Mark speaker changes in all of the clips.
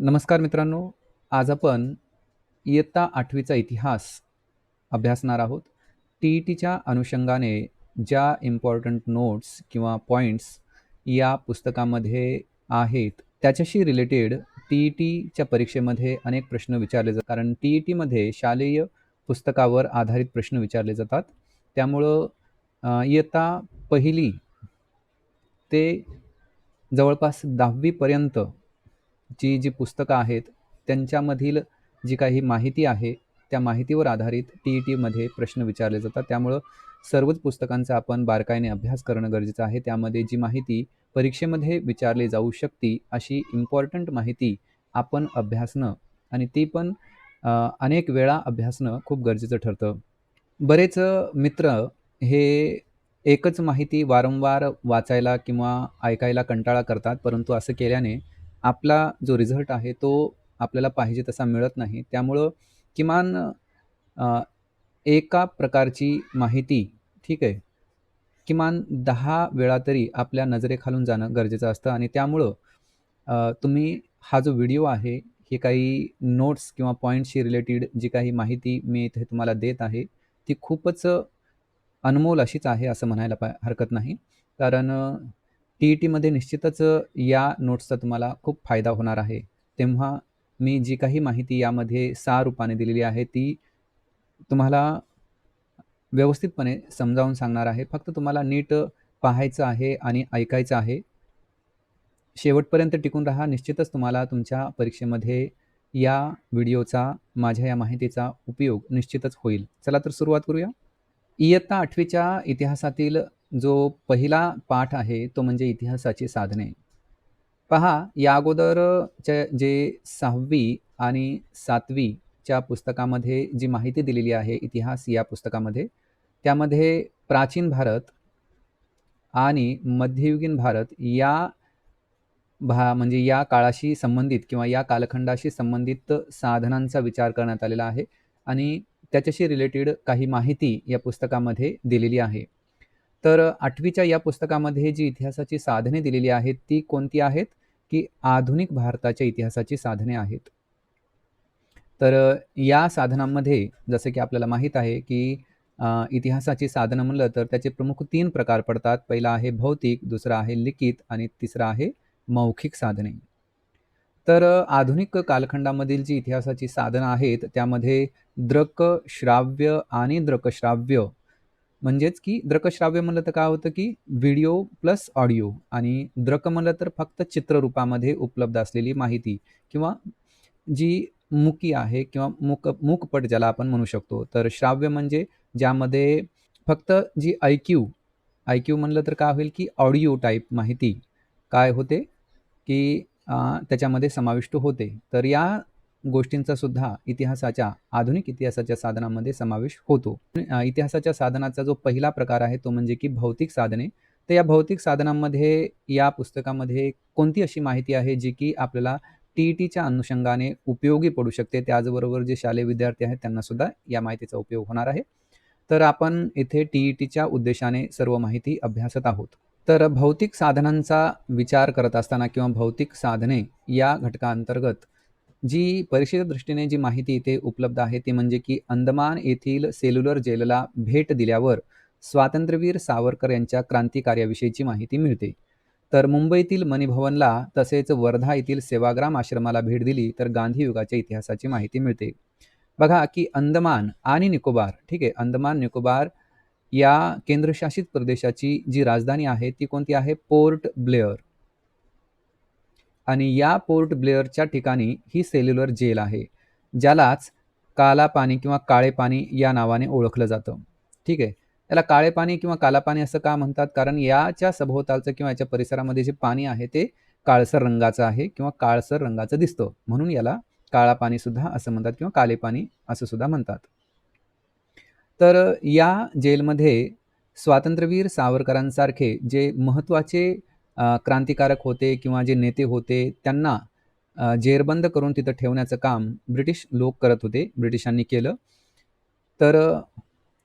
Speaker 1: नमस्कार मित्रांनो आज आपण इयत्ता आठवीचा इतिहास अभ्यासणार आहोत. टी ई टीच्या अनुषंगाने ज्या इम्पॉर्टंट नोट्स किंवा पॉईंट्स या पुस्तकामध्ये आहेत त्याच्याशी रिलेटेड टी ई टीच्या परीक्षेमध्ये अनेक प्रश्न विचारले जातात. कारण टी ई टीमध्ये शालेय पुस्तकावर आधारित प्रश्न विचारले जातात. त्यामुळं इयत्ता पहिली ते जवळपास दहावीपर्यंत जी जी पुस्तकं आहेत त्यांच्यामधील जी काही माहिती आहे त्या माहितीवर आधारित टी ई टीमध्ये प्रश्न विचारले जातात. त्यामुळं सर्वच पुस्तकांचा आपण बारकाईने अभ्यास करणं गरजेचं आहे. त्यामध्ये जी माहिती परीक्षेमध्ये विचारली जाऊ शकते अशी इम्पॉर्टंट माहिती आपण अभ्यासणं आणि ती पण अनेक वेळा अभ्यासणं खूप गरजेचं ठरतं. बरेच मित्र हे एकच माहिती वारंवार वाचायला किंवा ऐकायला कंटाळा करतात परंतु असं केल्याने आपला जो रिझल्ट आहे तो आपल्याला पाहिजे तसा मिळत नाही. त्यामुळं किमान अ, एका प्रकारची माहिती ठीक आहे किमान दहा वेळा तरी आपल्या नजरेखालून जाणं गरजेचं असतं आणि त्यामुळं अ, तुम्ही हा जो व्हिडिओ आहे हे काही नोट्स किंवा पॉईंटशी रिलेटेड जी काही माहिती मी इथे तुम्हाला देत आहे ती खूपच अनमोल अशीच आहे असं म्हणायला पा हरकत नाही. कारण टी ई टीमध्ये निश्चितच या नोट्सचा तुम्हाला खूप फायदा होणार आहे. तेव्हा मी जी काही माहिती यामध्ये सारूपाने दिलेली आहे ती तुम्हाला व्यवस्थितपणे समजावून सांगणार आहे. फक्त तुम्हाला नीट पाहायचं आहे आणि ऐकायचं आहे. शेवटपर्यंत टिकून राहा. निश्चितच तुम्हाला तुमच्या परीक्षेमध्ये या व्हिडिओचा माझ्या या माहितीचा उपयोग निश्चितच होईल. चला तर सुरुवात करूया. इयत्ता आठवीच्या इतिहासातील जो पहिला पाठ आहे तो म्हणजे इतिहासाची साधने. पहा या अगोदरच्या जे सहावी आणि सातवीच्या पुस्तकामध्ये जी माहिती दिलेली आहे इतिहास या पुस्तकामध्ये त्यामध्ये प्राचीन भारत आणि मध्ययुगीन भारत या भा म्हणजे या काळाशी संबंधित किंवा या कालखंडाशी संबंधित साधनांचा विचार करण्यात आलेला आहे आणि त्याच्याशी रिलेटेड काही माहिती या पुस्तकामध्ये दिलेली आहे. तर आठवीच्या या पुस्तकामध्ये जी इतिहासाची साधने दिलेली आहेत ती कोणती आहेत? की आधुनिक भारताच्या इतिहासाची साधने आहेत. तर या साधनांमध्ये जसं की आपल्याला माहीत आहे की इतिहासाची साधनं म्हणलं तर त्याचे प्रमुख तीन प्रकार पडतात. पहिला आहे भौतिक दुसरा आहे लिखित आणि तिसरा आहे मौखिक साधने. तर आधुनिक कालखंडामधील जी इतिहासाची साधनं आहेत त्यामध्ये दृक श्राव्य आणि दृकश्राव्य म्हणजेच की दृकश्राव्य म्हणलं तर काय होतं की व्हिडिओ प्लस ऑडिओ आणि दृक म्हणलं तर फक्त चित्ररूपामध्ये उपलब्ध असलेली माहिती किंवा जी मुकी आहे किंवा मूक मूकपट ज्याला आपण म्हणू शकतो. तर श्राव्य म्हणजे ज्यामध्ये फक्त जी आय क्यू आय क्यू म्हणलं तर काय होईल की ऑडिओ टाईप माहिती काय होते की त्याच्यामध्ये समाविष्ट होते. तर या गोष्टींचा सुद्धा इतिहासाच्या आधुनिक इतिहासाच्या साधनामध्ये समावेश होतो. इतिहासाच्या साधनाचा जो पहिला प्रकार आहे तो म्हणजे की भौतिक साधने. तर या भौतिक साधनांमध्ये या पुस्तकामध्ये कोणती अशी माहिती आहे जी की आपल्याला टी ई टीच्या अनुषंगाने उपयोगी पडू शकते? त्याचबरोबर जे शालेय विद्यार्थी आहेत त्यांना सुद्धा या माहितीचा उपयोग होणार आहे. तर आपण इथे टी ई टीच्या उद्देशाने सर्व माहिती अभ्यासत आहोत. तर भौतिक साधनांचा विचार करत असताना किंवा भौतिक साधने या घटकाअंतर्गत जी परीक्षेच्या दृष्टीने जी माहिती इथे उपलब्ध आहे ती म्हणजे की अंदमान येथील सेल्युलर जेलला भेट दिल्यावर स्वातंत्र्यवीर सावरकर यांच्या क्रांतिकार्याविषयीची माहिती मिळते. तर मुंबईतील मणिभवनला तसेच वर्धा येथील सेवाग्राम आश्रमाला भेट दिली तर गांधी युगाच्या इतिहासाची माहिती मिळते. बघा की अंदमान आणि निकोबार ठीक आहे अंदमान निकोबार या केंद्रशासित प्रदेशाची जी राजधानी आहे ती कोणती आहे? पोर्ट ब्लेअर. आणि या पोर्ट ब्लेअरच्या ठिकाणी ही सेल्युलर जेल आहे ज्यालाच काला पाणी किंवा काळे पाणी या नावाने ओळखलं जातं. ठीक आहे? याला काळे पाणी किंवा काला पाणी असं का म्हणतात? कारण याच्या सभोवतालचं किंवा याच्या परिसरामध्ये जे पाणी आहे ते काळसर रंगाचं आहे किंवा काळसर रंगाचं दिसतं. म्हणून याला काळा पाणी सुद्धा असं म्हणतात किंवा काले पाणी असं सुद्धा म्हणतात. तर या जेलमध्ये स्वातंत्र्यवीर सावरकरांसारखे जे महत्त्वाचे क्रांतिकारक होते किंवा जे नेते होते त्यांना जेरबंद करून तिथं ठेवण्याचं काम ब्रिटिश लोक करत होते ब्रिटिशांनी केलं. तर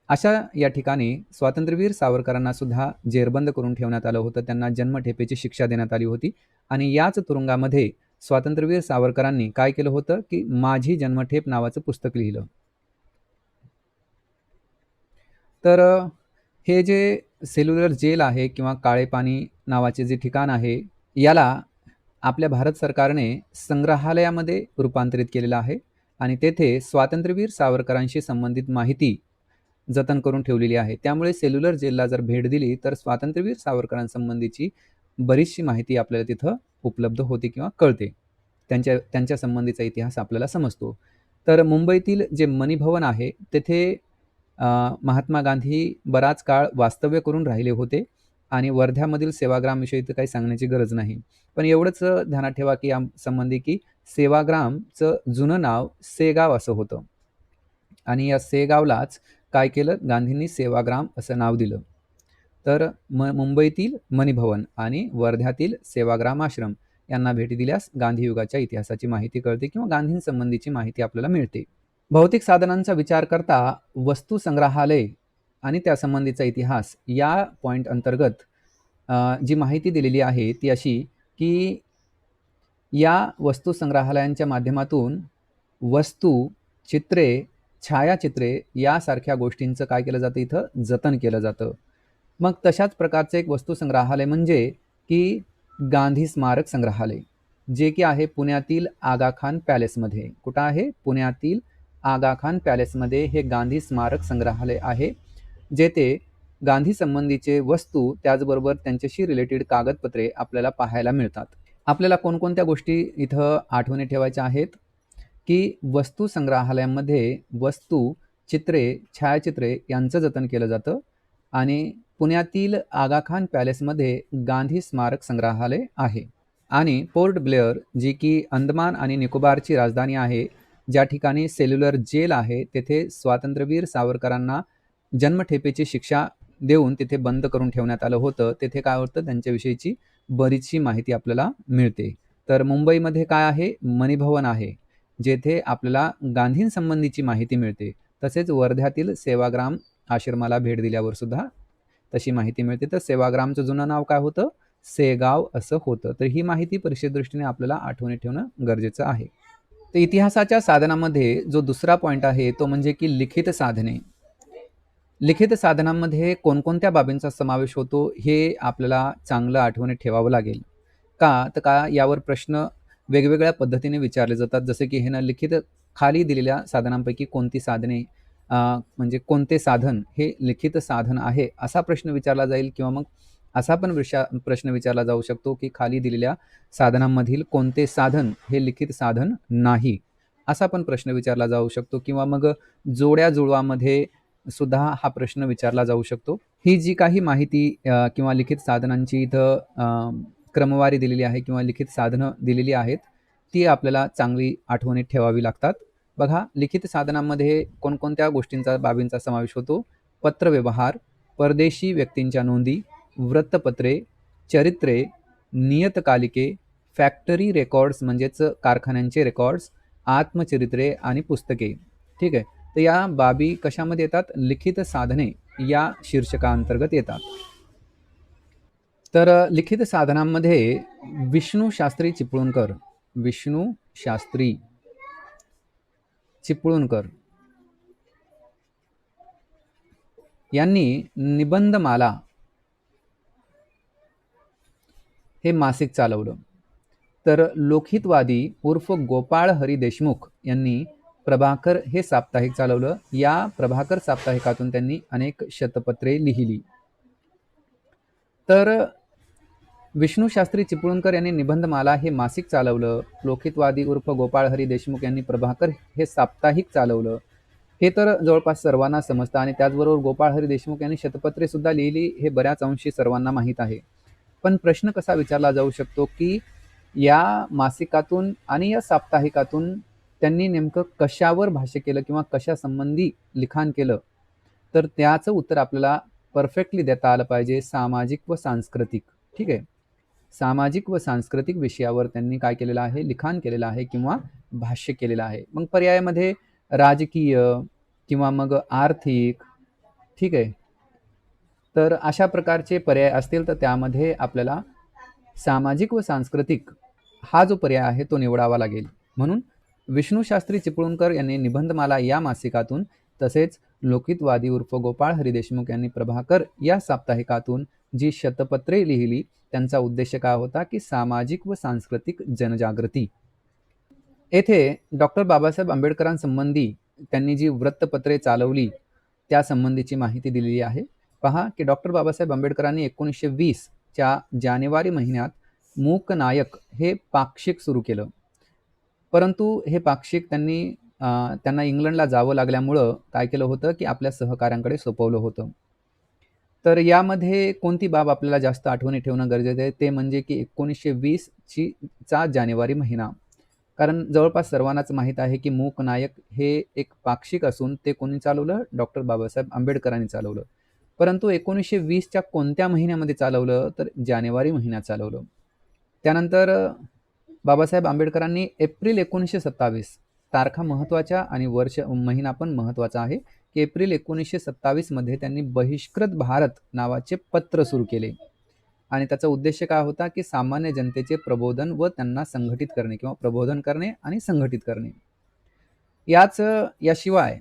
Speaker 1: अशा या ठिकाणी स्वातंत्र्यवीर सावरकरांना सुद्धा जेरबंद करून ठेवण्यात आलं होतं. त्यांना जन्मठेपेची शिक्षा देण्यात आली होती. आणि याच तुरुंगामध्ये स्वातंत्र्यवीर सावरकरांनी काय केलं होतं की माझी जन्मठेप नावाचं पुस्तक लिहिलं. तर हे जे सेल्युलर जेल आहे किंवा काळे पाणी नावाचे जे ठिकाण आहे याला आपल्या भारत सरकारने संग्रहालयामध्ये रूपांतरित केलेलं आहे आणि तेथे स्वातंत्र्यवीर सावरकरांशी संबंधित माहिती जतन करून ठेवलेली आहे. त्यामुळे सेल्युलर जेलला जर भेट दिली तर स्वातंत्र्यवीर सावरकरांसंबंधीची बरीचशी माहिती आपल्याला तिथं उपलब्ध होते किंवा कळते. त्यांच्या त्यांच्या संबंधीचा इतिहास आपल्याला समजतो. तर मुंबईतील जे मणिभवन आहे तेथे महात्मा गांधी बराच काळ वास्तव्य करून राहिले होते आणि वर्ध्यामधील सेवाग्रामविषयी तर काही सांगण्याची गरज नाही. पण एवढंच ध्यानात ठेवा की या संबंधी की सेवाग्रामचं जुनं नाव सेगाव असं होतं. आणि या सेगावलाच काय केलं? गांधींनी सेवाग्राम असं नाव दिलं. तर म मुंबईतील मणिभवन आणि वर्ध्यातील सेवाग्राम आश्रम यांना भेटी दिल्यास गांधीयुगाच्या इतिहासाची माहिती कळते किंवा गांधींसंबंधीची माहिती आपल्याला मिळते. भौतिक साधनांचा विचार करता वस्तू संग्रहालय आणि त्यासंबंधीचा इतिहास या पॉईंट अंतर्गत जी माहिती दिलेली आहे ती अशी की या वस्तू संग्रहालयांच्या माध्यमातून वस्तू चित्रे छायाचित्रे यासारख्या गोष्टींचं काय केलं जातं इथं? जतन केलं जातं. मग तशाच प्रकारचं एक वस्तू संग्रहालय म्हणजे की गांधी स्मारक संग्रहालय जे की आहे पुण्यातील आगाखान पॅलेसमध्ये. कुठं आहे? पुण्यातील आगाखान पॅलेसमध्ये हे गांधी स्मारक संग्रहालय आहे जेथे गांधी संबंधीचे वस्तू त्याचबरोबर त्यांच्याशी रिलेटेड कागदपत्रे आपल्याला पाहायला मिळतात. आपल्याला कोणकोणत्या गोष्टी इथं आठवणी ठेवायच्या आहेत? की वस्तू संग्रहालयामध्ये वस्तू चित्रे छायाचित्रे यांचं जतन केलं जातं आणि पुण्यातील आगाखान पॅलेसमध्ये गांधी स्मारक संग्रहालय आहे. आणि पोर्ट ब्लेअर जी की अंदमान आणि निकोबारची राजधानी आहे ज्या ठिकाणी सेल्युलर जेल आहे तेथे स्वातंत्र्यवीर सावरकरांना जन्मठेपेची शिक्षा देऊन तिथे बंद करून ठेवण्यात आलं होतं. तेथे काय होतं? त्यांच्याविषयीची बरीचशी माहिती आपल्याला मिळते. तर मुंबईमध्ये काय आहे? मणिभवन आहे जेथे आपल्याला गांधींसंबंधीची माहिती मिळते. तसेच वर्ध्यातील सेवाग्राम आश्रमाला भेट दिल्यावर सुद्धा तशी माहिती मिळते. तर सेवाग्रामचं जुनं नाव काय होतं? सेगाव असं होतं. तर ही माहिती दृष्टीने आपल्याला आठवणी ठेवणं गरजेचं आहे. तर इतिहासाच्या साधनामध्ये जो दुसरा पॉईंट आहे तो म्हणजे की लिखित साधने. लिखित साधनांमध्ये कोणकोणत्या बाबींचा समावेश होतो हे आपल्याला चांगलं आठवणीत ठेवावं लागेल. का? तर का यावर प्रश्न वेगवेगळ्या पद्धतीने विचारले जातात. जसे की हे ना लिखित खाली दिलेल्या साधनांपैकी कोणती साधने म्हणजे कोणते साधन हे लिखित साधन आहे असा प्रश्न विचारला जाईल किंवा मग असा पण विषा प्रश्न विचारला जाऊ शकतो की खाली दिलेल्या साधनांमधील कोणते साधन हे लिखित साधन नाही? असा पण प्रश्न विचारला जाऊ शकतो किंवा मग जोड्या जुळवामध्ये सुद्धा हा प्रश्न विचारला जाऊ शकतो. ही जी काही माहिती किंवा लिखित साधनांची इथं क्रमवारी दिलेली आहे किंवा लिखित साधनं दिलेली आहेत ती आपल्याला चांगली आठवणीत ठेवावी लागतात. बघा लिखित साधनांमध्ये कोणकोणत्या गोष्टींचा बाबींचा समावेश होतो? पत्रव्यवहार परदेशी व्यक्तींच्या नोंदी वृत्तपत्रे चरित्रे नियतकालिके फॅक्टरी रेकॉर्ड्स म्हणजेच कारखान्यांचे रेकॉर्ड्स आत्मचरित्रे आणि पुस्तके. ठीक आहे? तर या बाबी कशामध्ये येतात? लिखित साधने या शीर्षकांतर्गत येतात. तर लिखित साधनांमध्ये विष्णू शास्त्री चिपळूणकर. विष्णू शास्त्री चिपळूणकर. यांनी निबंधमाला हे मासिक चालवलं. तर लोकहितवादी उर्फ गोपाळ हरी देशमुख यांनी प्रभाकर हे साप्ताहिक चालवलं. या प्रभाकर साप्ताहिकातून त्यांनी अनेक शतपत्रे लिहिली. तर विष्णू शास्त्री चिपळूणकर यांनी निबंधमाला हे मासिक चालवलं. लोकहितवादी उर्फ गोपाळ हरी देशमुख यांनी प्रभाकर हे साप्ताहिक चालवलं. हे तर जवळपास सर्वांना समजतं आणि त्याचबरोबर गोपाळ हरी देशमुख यांनी शतपत्रे सुद्धा लिहिली. हे बऱ्याच अंशी सर्वांना माहीत आहे. पण प्रश्न कसा विचारला जाऊ शकतो की या मासिकातून आणि या साप्ताहिकातून त्यांनी नेमकं कशावर भाष्य केलं किंवा कशासंबंधी लिखाण केलं? तर त्याचं उत्तर आपल्याला परफेक्टली देता आलं पाहिजे सामाजिक व सांस्कृतिक. ठीक आहे? सामाजिक व सांस्कृतिक विषयावर त्यांनी काय केलेलं आहे? लिखाण केलेलं आहे किंवा भाष्य केलेलं आहे. मग पर्यायामध्ये राजकीय किंवा मग आर्थिक. ठीक आहे? तर अशा प्रकारचे पर्याय असतील तर त्यामध्ये आपल्याला सामाजिक व सांस्कृतिक हा जो पर्याय आहे तो निवडावा लागेल. म्हणून विष्णूशास्त्री चिपळूणकर यांनी निबंधमाला या मासिकातून तसेच लोकितवादी उर्फ गोपाळ हरी देशमुख यांनी प्रभाकर या साप्ताहिकातून जी शतपत्रे लिहिली त्यांचा उद्देश काय होता की सामाजिक व सांस्कृतिक जनजागृती. येथे डॉक्टर बाबासाहेब आंबेडकरांसंबंधी त्यांनी जी वृत्तपत्रे चालवली त्यासंबंधीची माहिती दिलेली आहे. पहा की डॉक्टर बाबासाहेब आंबेडकरांनी एकोणीसशे वीसच्या जानेवारी महिन्यात मूक नायक हे पाक्षिक सुरू केलं. परंतु हे पाक्षिक त्यांनी त्यांना इंग्लंडला जावं लागल्यामुळं काय केलं होतं की आपल्या सहकाऱ्यांकडे सोपवलं होतं. तर यामध्ये कोणती बाब आपल्याला जास्त आठवणी ठेवणं गरजेचं आहे? ते म्हणजे की एकोणीसशे वीसची चा जानेवारी महिना. कारण जवळपास सर्वांनाच माहीत आहे की मूक नायक हे एक पाक्षिक असून ते कोणी चालवलं? डॉक्टर बाबासाहेब आंबेडकरांनी चालवलं. परंतु एकोणीसशे वीसच्या कोणत्या महिन्यामध्ये चालवलं? तर जानेवारी महिन्यात चालवलं. त्यानंतर बाबासाहेब आंबेडकरांनी एप्रिल एकोणीसशे सत्तावीस तारखा महत्त्वाच्या आणि वर्ष महिना पण महत्त्वाचा आहे की एप्रिल एकोणीसशे सत्तावीसमध्ये त्यांनी बहिष्कृत भारत नावाचे पत्र सुरू केले. आणि त्याचा उद्देश काय होता? की सामान्य जनतेचे प्रबोधन व त्यांना संघटित करणे किंवा प्रबोधन करणे आणि संघटित करणे. याच याशिवाय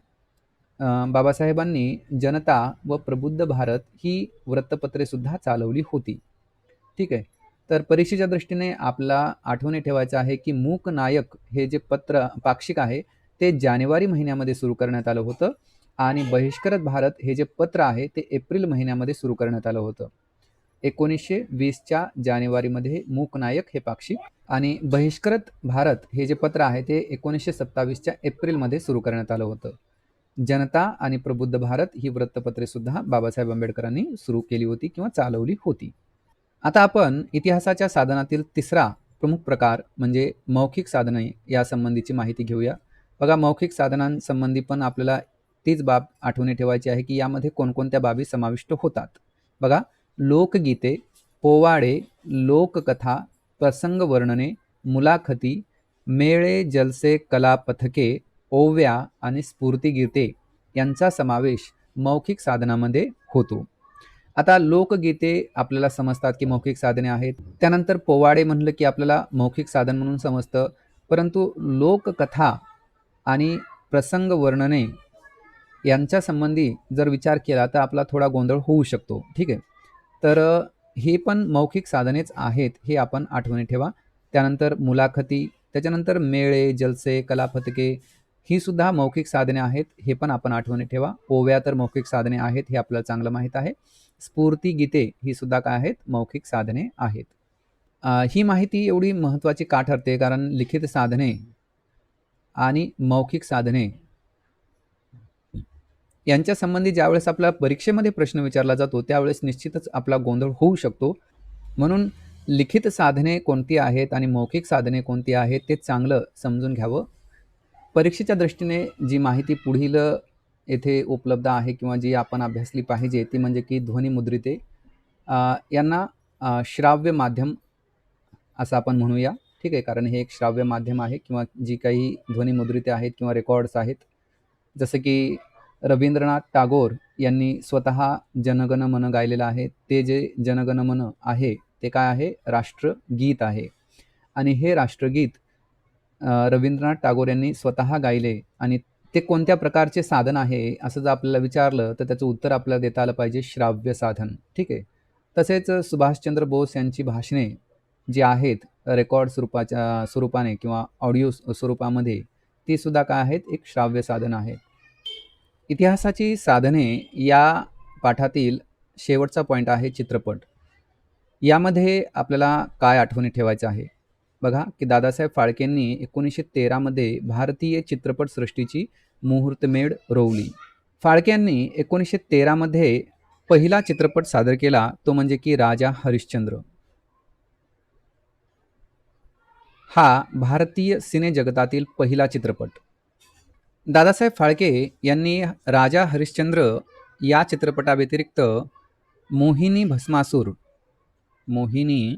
Speaker 1: बाबासाहेबांनी जनता व प्रबुद्ध भारत ही वृत्तपत्रे सुद्धा चालवली होती. ठीक आहे? तर परीक्षेच्या दृष्टीने आपला आठवणी ठेवायचं आहे की मूक नायक हे जे पत्र पाक्षिक आहे ते जानेवारी महिन्यामध्ये सुरू करण्यात आलं होतं आणि बहिष्कृत भारत हे जे पत्र आहे ते एप्रिल महिन्यामध्ये सुरू करण्यात आलं होतं. एकोणीसशे वीसच्या जानेवारीमध्ये मूक नायक हे पाक्षिक आणि बहिष्कृत भारत हे जे पत्र आहे ते एकोणीसशे सत्तावीसच्या एप्रिलमध्ये सुरू करण्यात आलं होतं. जनता आणि प्रबुद्ध भारत ही वृत्तपत्रे सुद्धा बाबासाहेब आंबेडकरांनी सुरू केली होती किंवा चालवली होती. आता आपण इतिहासाच्या साधनातील तिसरा प्रमुख प्रकार म्हणजे मौखिक साधने यासंबंधीची माहिती घेऊया. बघा मौखिक साधनांसंबंधी पण आपल्याला तीच बाब आठवणी ठेवायची आहे की यामध्ये कोणकोणत्या बाबी समाविष्ट होतात. बघा लोकगीते पोवाडे लोककथा प्रसंग वर्णने मुलाखती मेळे जलसे कला पथके ओव्या आणि स्फूर्तिगीते यांचा समावेश मौखिक साधनामध्ये होतो. आता लोकगीते आपल्याला समजतात की मौखिक साधने आहेत. त्यानंतर पोवाडे म्हणलं की आपल्याला मौखिक साधन म्हणून समजतं. परंतु लोककथा आणि प्रसंग वर्णने यांच्या संबंधी जर विचार केला तर आपला थोडा गोंधळ होऊ शकतो. ठीक आहे? तर हे पण मौखिक साधनेच आहेत हे आपण आठवणी ठेवा. त्यानंतर मुलाखती त्याच्यानंतर मेळे जलसे कलापथके ही सुद्धा मौखिक साधने आहेत हे पण आपण आठवणी ठेवा. ओव्या तर मौखिक साधने आहेत हे आपल्याला चांगलं माहीत आहे. स्फूर्ती गीते ही सुद्धा काय आहेत? मौखिक साधने आहेत. ही माहिती एवढी महत्त्वाची का ठरते? कारण लिखित साधने आणि मौखिक साधने यांच्या संबंधी ज्यावेळेस आपल्या परीक्षेमध्ये प्रश्न विचारला जातो त्यावेळेस निश्चितच आपला गोंधळ होऊ शकतो. म्हणून लिखित साधने कोणती आहेत आणि मौखिक साधने कोणती आहेत ते चांगलं समजून घ्यावं. परीक्षेच्या दृष्टीने जी माहिती पुढील येथे उपलब्ध आहे किंवा जी आपण अभ्यासली पाहिजे ती म्हणजे की ध्वनिमुद्रिते यांना श्राव्य माध्यम असं आपण म्हणूया. ठीक आहे? कारण हे एक श्राव्य माध्यम आहे किंवा जी काही ध्वनिमुद्रिते आहेत किंवा रेकॉर्ड्स आहेत. जसं की रवींद्रनाथ टागोर यांनी स्वतः जनगण मन गायलेलं आहे. ते जे जनगण मन आहे ते काय आहे? राष्ट्रगीत आहे. आणि हे राष्ट्रगीत रवींद्रनाथ टागोर यांनी स्वतः गायले आणि ते कोणत्या प्रकारचे साधन आहे असं जर आपल्याला विचारलं तर त्याचं उत्तर आपल्याला देता आलं पाहिजे श्राव्य साधन. ठीक आहे? तसेच सुभाषचंद्र बोस यांची भाषणे जी आहेत रेकॉर्ड स्वरूपाच्या स्वरूपाने किंवा ऑडिओ स्वरूपामध्ये ती सुद्धा काय आहेत? एक श्राव्य साधन आहे. इतिहासाची साधने या पाठातील शेवटचा पॉईंट आहे चित्रपट. यामध्ये आपल्याला काय आठवणी ठेवायचं आहे? बघा की दादासाहेब फाळकेंनी एकोणीसशे तेरामध्ये भारतीय चित्रपटसृष्टीची मुहूर्तमेढ रोवली. फाळकेंनी एकोणीसशे तेरामध्ये पहिला चित्रपट सादर केला तो म्हणजे की राजा हरिश्चंद्र. हा भारतीय सिने जगतातील पहिला चित्रपट. दादासाहेब फाळके यांनी राजा हरिश्चंद्र या चित्रपटाव्यतिरिक्त मोहिनी भस्मासूर मोहिनी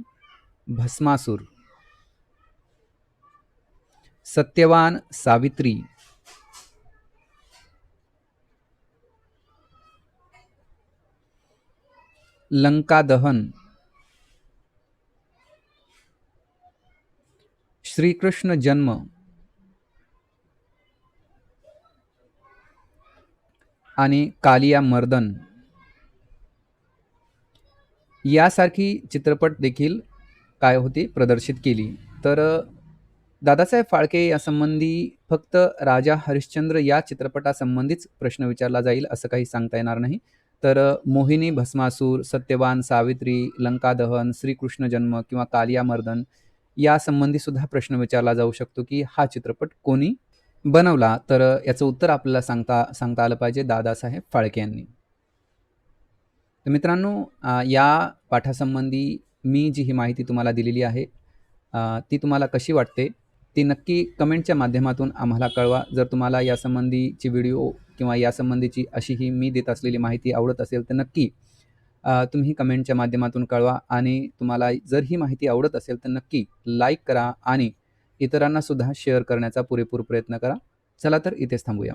Speaker 1: भस्मासूर सत्यवान सावित्री. लंका दहन श्रीकृष्ण जन्म. आणि कालिया मर्दन. यासारखी चित्रपट देखील काय होती? प्रदर्शित केली. तर दादासाहेब फाळके यासंबंधी फक्त राजा हरिश्चंद्र या चित्रपटासंबंधीच प्रश्न विचारला जाईल असं काही सांगता येणार नाही. तर मोहिनी भस्मासूर सत्यवान सावित्री लंकादहन श्रीकृष्ण जन्म किंवा कालिया मर्दन यासंबंधी सुद्धा प्रश्न विचारला जाऊ शकतो की हा चित्रपट कोणी बनवला? तर याचं उत्तर आपल्याला सांगता सांगता आलं पाहिजे दादासाहेब फाळके यांनी. तर मित्रांनो या पाठासंबंधी मी जी ही माहिती तुम्हाला दिलेली आहे ती तुम्हाला कशी वाटते? ती नक्की कमेंटच्या माध्यमातून आम्हाला कळवा. जर तुम्हाला यासंबंधीची व्हिडिओ किंवा यासंबंधीची अशी ही मी देत असलेली माहिती आवडत असेल तर नक्की तुम्ही कमेंटच्या माध्यमातून कळवा. आणि तुम्हाला जर ही माहिती आवडत असेल तर नक्की लाईक करा आणि इतरांनासुद्धा शेअर करण्याचा पुरेपूर प्रयत्न करा. चला तर इथेच थांबूया.